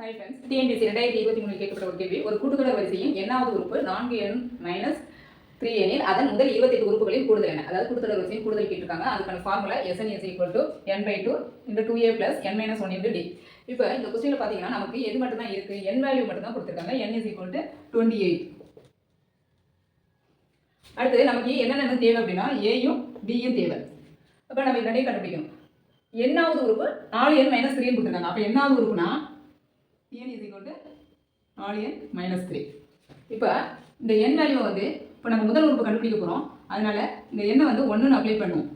Hi friends TNDC ரெண்டாயிரத்தி இருபத்தி மூணு கேட்கப்பட்ட ஒரு கேள்வி. ஒரு கூட்டுத்தொடர் வரிசையின் எண்ணாவது உறுப்பு நான்கு எண் மைனஸ் த்ரீ எனில் அதன் முதல் இருபத்தெட்டு உறுப்புகளில் கூடுதல் என்ன அதாவது கூட்டுத்தொடர் வரிசையின் கூடுதல் கேட்டிருக்காங்க. அதுக்கான formula SN is equal to N by two இந்த two A plus N minus one into D இப்போ இந்த கொஸ்டினில் பார்த்தீங்கன்னா நமக்கு எது மட்டும் தான் இருக்குது என் வேல்யூ மட்டும் தான் கொடுத்துருக்காங்க. N is equal to twenty eight அடுத்து நமக்கு என்னென்ன தேவை அப்படின்னா ஏயும் பியும் தேவை. அப்போ நம்ம இது ரெண்டையும் கண்டுபிடிக்கணும். எண்ணாவது உறுப்பு நாலு என் மைனஸ் த்ரீன்னு கொடுத்துருக்காங்க. அப்போ என்னாவது உறுப்புனா n இது கொண்டு நாலு என் மைனஸ் த்ரீ இப்போ இந்த என் வேல்யூ வந்து இப்போ நம்ம முதல் உறுப்பு கண்டுபிடிக்க போகிறோம் அதனால இந்த எண்ணை வந்து ஒன்றுன்னு அப்ளை பண்ணுவோம்.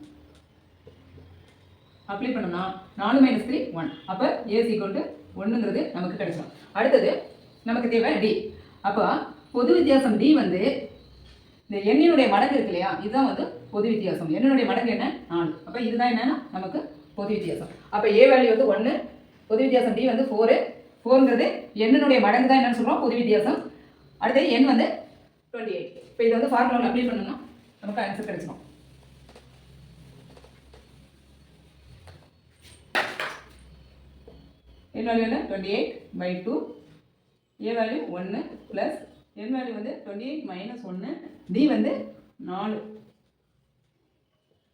அப்ளை பண்ணோம்னா நாலு மைனஸ் த்ரீ ஒன் அப்போ ஏசி கொண்டு ஒன்றுங்கிறது நமக்கு கிடைச்சிடும் அடுத்தது நமக்கு தேவை டி அப்போ பொது வித்தியாசம் டி வந்து இந்த எண்ணினுடைய மடங்கு இருக்கு இல்லையா? இதுதான் வந்து பொது வித்தியாசம். எண்ணினுடைய மடங்கு என்ன? நாலு. அப்போ இதுதான் என்னன்னா நமக்கு பொது வித்தியாசம். அப்போ ஏ வேல்யூ வந்து ஒன்று பொது வித்தியாசம் டி வந்து ஃபோரு ஃபோர்ங்கிறது எண்ணினுடைய மடங்கு தான் என்னன்னு சொல்கிறோம் பொது வித்தியாசம். அடுத்தது எண் வந்து டுவெண்ட்டி எயிட் இப்போ இது வந்து ஃபார்முலாவில் அப்ளை பண்ணோம்னா நமக்கு ஆன்சர் கிடைச்சிடும் என் வேல்யூ என்ன twenty eight by two A value ஒன்று ப்ளஸ் என் வேல்யூ வந்து டுவெண்ட்டி எயிட் மைனஸ் ஒன்று டி வந்து நாலு.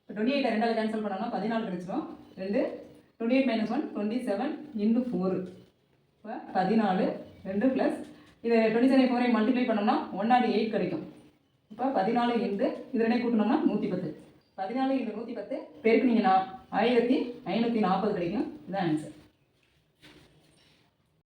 இப்போ டுவெண்ட்டி எயிட்டை ரெண்டாவது கேன்சல் பண்ணோம்னா பதினாலு கிடைச்சிரும். ரெண்டு twenty eight minus one twenty seven இன்னும் ஃபோரு இப்போ பதினாலு ரெண்டு ப்ளஸ் இது டுவெண்ட்டி செவன் ஃபோரை மல்டிப்ளை பண்ணோம்னா ஒன் நாட் எயிட் கிடைக்கும். இப்போ பதினாலு இன்ட்டு இது ரெண்டையும் கூட்டினோம்னா நூற்றி பத்து. பதினாலு இன்ட்டு நூற்றி பத்து பெருக்குனீங்கன்னா ஆயிரத்தி ஐநூற்றி நாற்பது கிடைக்கும். இதுதான் ஆன்சர்